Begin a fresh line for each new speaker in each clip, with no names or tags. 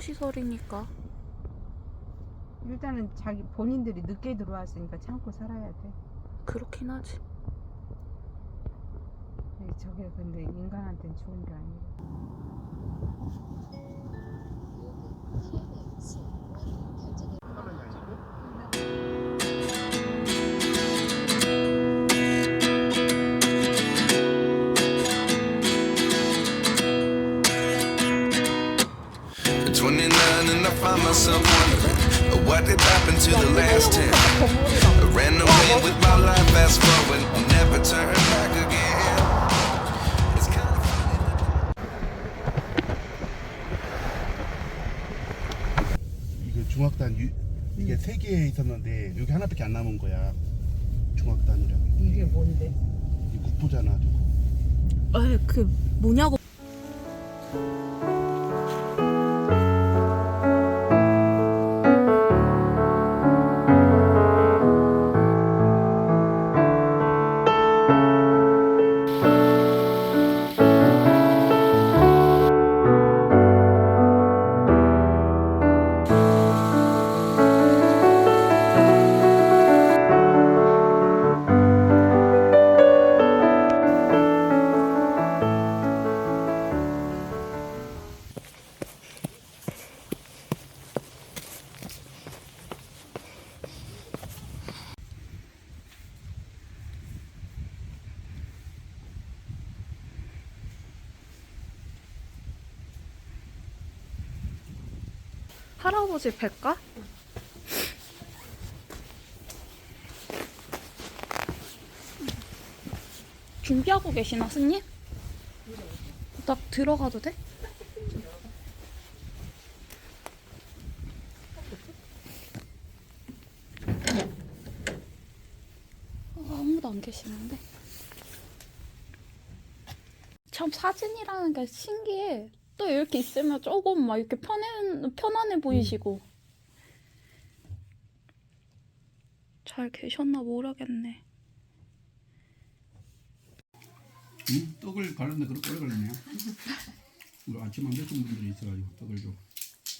시설이니까.
일단은 자기 본인들이 늦게 들어왔으니까 참고 살아야 돼.
그렇긴 하지.
저게 근데 인간한테는 좋은 게 아니야.
I find myself wondering what did happen to the last 10 I ran away with my life fast forward never turn back again It's kind of funny
이거 중학단 유, 이게 세 개 있었는데 여기 하나밖에 안 남은 거야. 중학단이라고.
이게 뭔데?
이 국보잖아, 저거.
에, 그 뭐냐고. 할아버지 뵐까? 준비하고 계시나 스님? 나 들어가도 돼? 어, 아무도 안 계시는데 참 사진이라는 게 신기해 또 이렇게 있으면 조금 막 이렇게 편해, 편안해 보이시고 잘 계셨나 모르겠네
응? 떡을 가는데 그렇게 오래 걸리네요. 우리 아침 안 드신 분들이 있어가지고 떡을 좀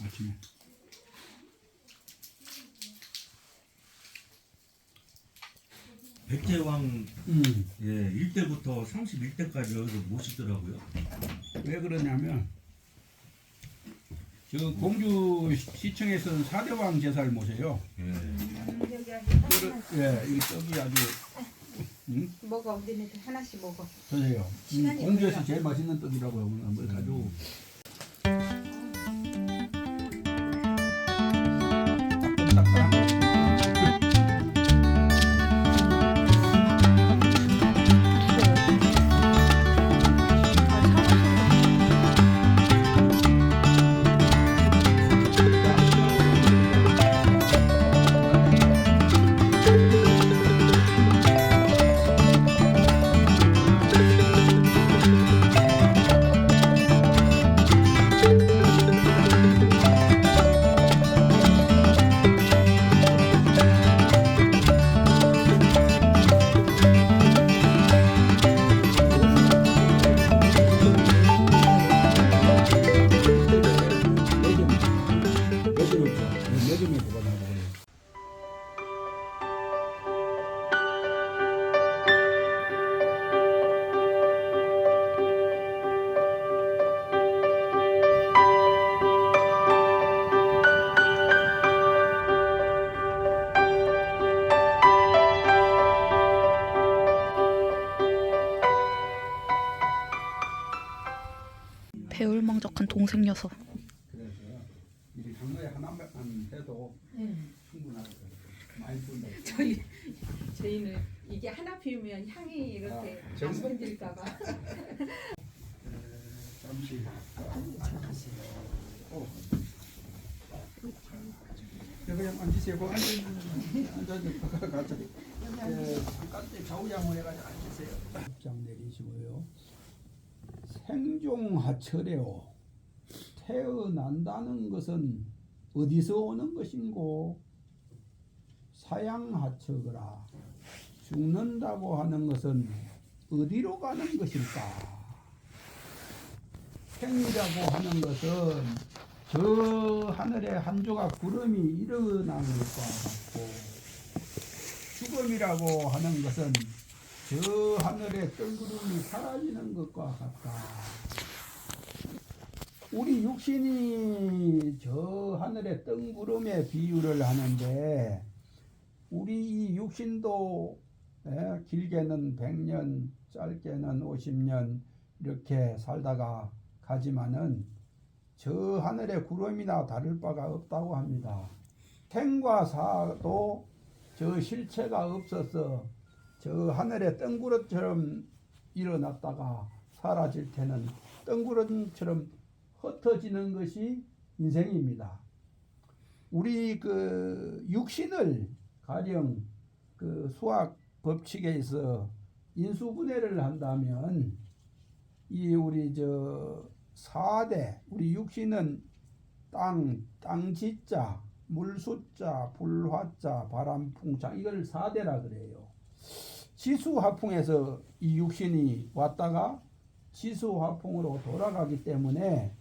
아침에.
백제왕
음.
예, 1대부터 31대까지 여기서 모시더라고요.
왜 그러냐면 저 공주 시청에서는 사대왕 제사를 모셔요.
예.
예, 이 떡이 아주 응?
먹어, 언니네들 하나씩 먹어.
드세요. 음,
시간이
공주에서. 제일 맛있는 떡이라고요. 한번 가지고.
배울망적한 동생 녀석
그래서 이게 장로에 하나만 해도 충분하거든요. 많이 본다.
저희, 저희는 이게 하나 피우면 향이 이렇게
아,
안
정성.
번질까봐.
잠시. 어. 네, 그냥 앉으세요. 그 앉아, 앉아, 가자. 예, 잠깐 좌우양호 해가지고 앉으세요. 장 내리시고요. 생종하철에요. 태어난다는 것은 어디서 오는 것인고? 사양하처거라. 죽는다고 하는 것은 어디로 가는 것일까? 생이라고 하는 것은 저 하늘에 한 조각 구름이 일어나는 것과 같고 죽음이라고 하는 것은 저 하늘에 뜬구름이 사라지는 것과 같다. 우리 육신이 저 하늘의 뜬구름에 비유를 하는데 우리 이 육신도 예, 길게는 100년, 짧게는 50년 이렇게 살다가 가지만은 저 하늘의 구름이나 다를 바가 없다고 합니다. 생과 사도 저 실체가 없어서 저 하늘의 뜬구름처럼 일어났다가 사라질 때는 뜬구름처럼 흩어지는 것이 인생입니다. 우리 그 육신을 가령 그 수학 법칙에 있어 인수분해를 한다면 이 우리 저 4대 우리 육신은 땅, 땅지자, 물수자, 불화자, 바람풍자 이걸 4대라 그래요. 지수화풍에서 이 육신이 왔다가 지수화풍으로 돌아가기 때문에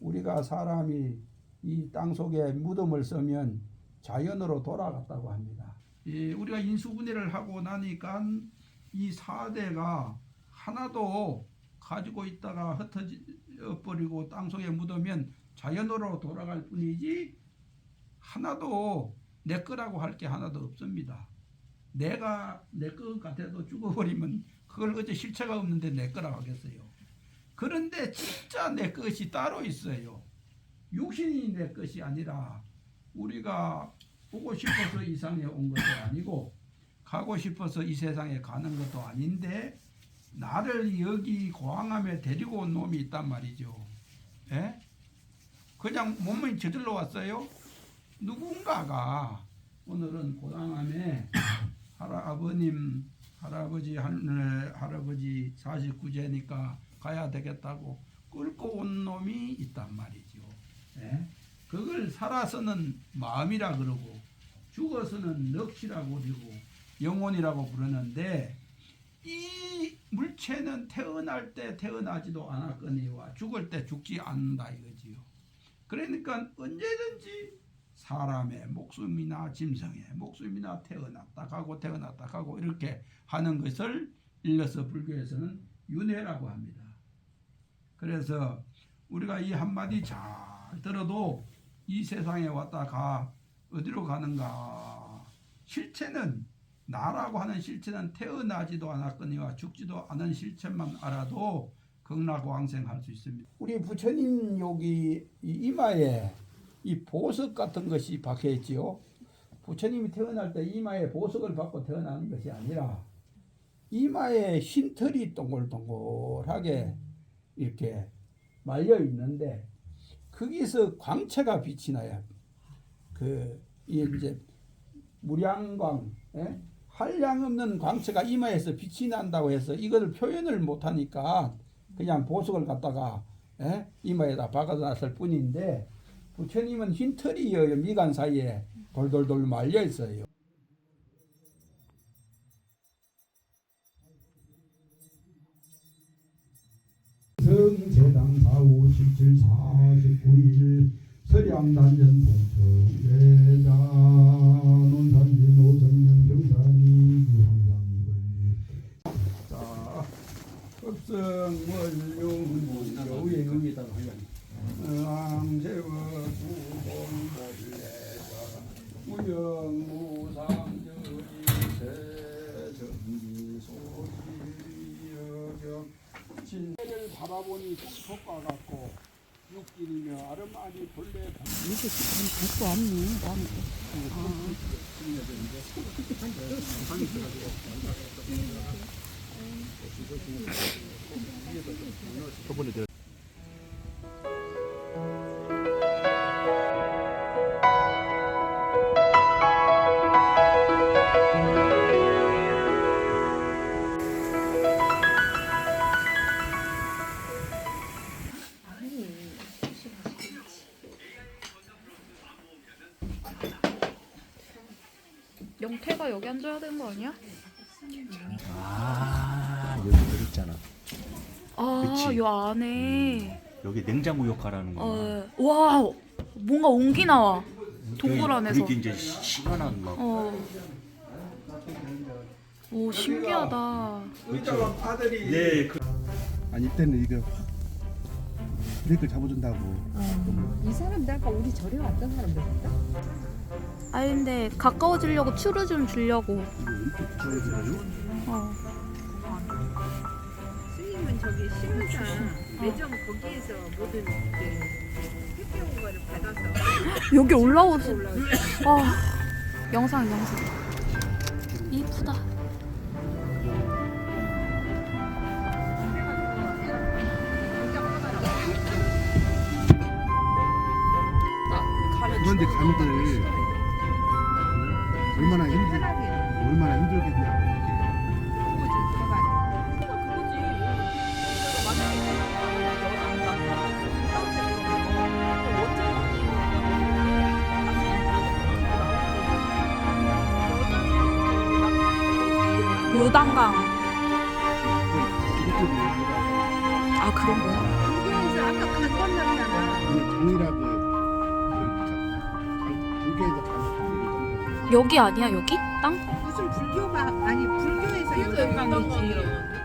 우리가 사람이 이 땅 속에 무덤을 쓰면 자연으로 돌아갔다고 합니다. 이 우리가 인수분해를 하고 나니까 이 4대가 하나도 가지고 있다가 흩어져 버리고 땅 속에 묻으면 자연으로 돌아갈 뿐이지 하나도 내 거라고 할 게 하나도 없습니다. 내가 내 것 같아도 죽어버리면 그걸 어째 실체가 없는데 내 거라고 하겠어요. 그런데 진짜 내 것이 따로 있어요. 육신이 내 것이 아니라 우리가 보고 싶어서 이 세상에 온 것도 아니고 가고 싶어서 이 세상에 가는 것도 아닌데 나를 여기 고항암에 데리고 온 놈이 있단 말이죠. 예? 그냥 몸이 저절로 왔어요. 누군가가 오늘은 고항암에 할아, 아버님, 할아버지, 할, 할아버지 49제니까 가야 되겠다고 끌고 온 놈이 있단 말이죠. 예? 그걸 살아서는 마음이라 그러고 죽어서는 넋이라고 그러고 영혼이라고 부르는데 이 물체는 태어날 때 태어나지도 않았거니와 죽을 때 죽지 않는다 이거지요. 그러니까 언제든지 사람의 목숨이나 짐승의 목숨이나 태어났다 가고 태어났다 가고 이렇게 하는 것을 일러서 불교에서는 윤회라고 합니다. 그래서 우리가 이 한마디 잘 들어도 이 세상에 왔다가 어디로 가는가 실체는 나라고 하는 실체는 태어나지도 않았거니와 죽지도 않은 실체만 알아도 극락왕생할 수 있습니다. 우리 부처님 여기 이 이마에 이 보석 같은 것이 박혀 있지요. 부처님이 태어날 때 이마에 보석을 받고 태어나는 것이 아니라 이마에 흰 털이 동글동글하게 이렇게 말려 있는데 거기서 광채가 빛이 나요. 그 이제 무량광, 예? 한량 없는 광채가 이마에서 빛이 난다고 해서 이걸 표현을 못하니까 그냥 보석을 갖다가 예? 이마에다 박아놨을 뿐인데 부처님은 흰 털이요 미간 사이에 돌돌돌 말려 있어요. 성제당 4 호77 49일 서량단전 봉청대자 논산진 오성령 병산이 유황장이벌리 자 급성월룡 여우의 여기다가 왕세워 구봉벌레자 무영무상저리 세정기 소리여경 진해를 바라보니 속과 같고 육길이며 아름 아니 본래
이게 지금 될거 없니? 나는 영태가 여기 앉아야 되는 거 아니야?
아 여기 들 있잖아
아,
그치.
요 안에.
여기 냉장고 역할하는 거.
어, 와, 뭔가 온기 나와. 동굴 안에서.
그렇게 이제 시원한 막
어. 오 신기하다.
아들이
네, 그
아니 이때는 이게 확 브레이크를 잡아준다고
이 사람 들 아까 우리 절에 왔던 사람들인가?
아니 근데 가까워지려고 추루 좀 주려고. 어.
스님은 저기 신문사 매점 거기에서 모든 그 택배 온 거를 받아서
여기 올라오시. 아 영상 영상. 이쁘다.
그런데 감들 얼마나 힘들 얼마나 힘들겠냐고 이렇게
요단강.
보면
아 그런 거야?
그래서 아까 간 건너잖아.
정이라고
여기 아니야 여기? 땅?
무슨 불교가 아니 불교에서 요단강이지.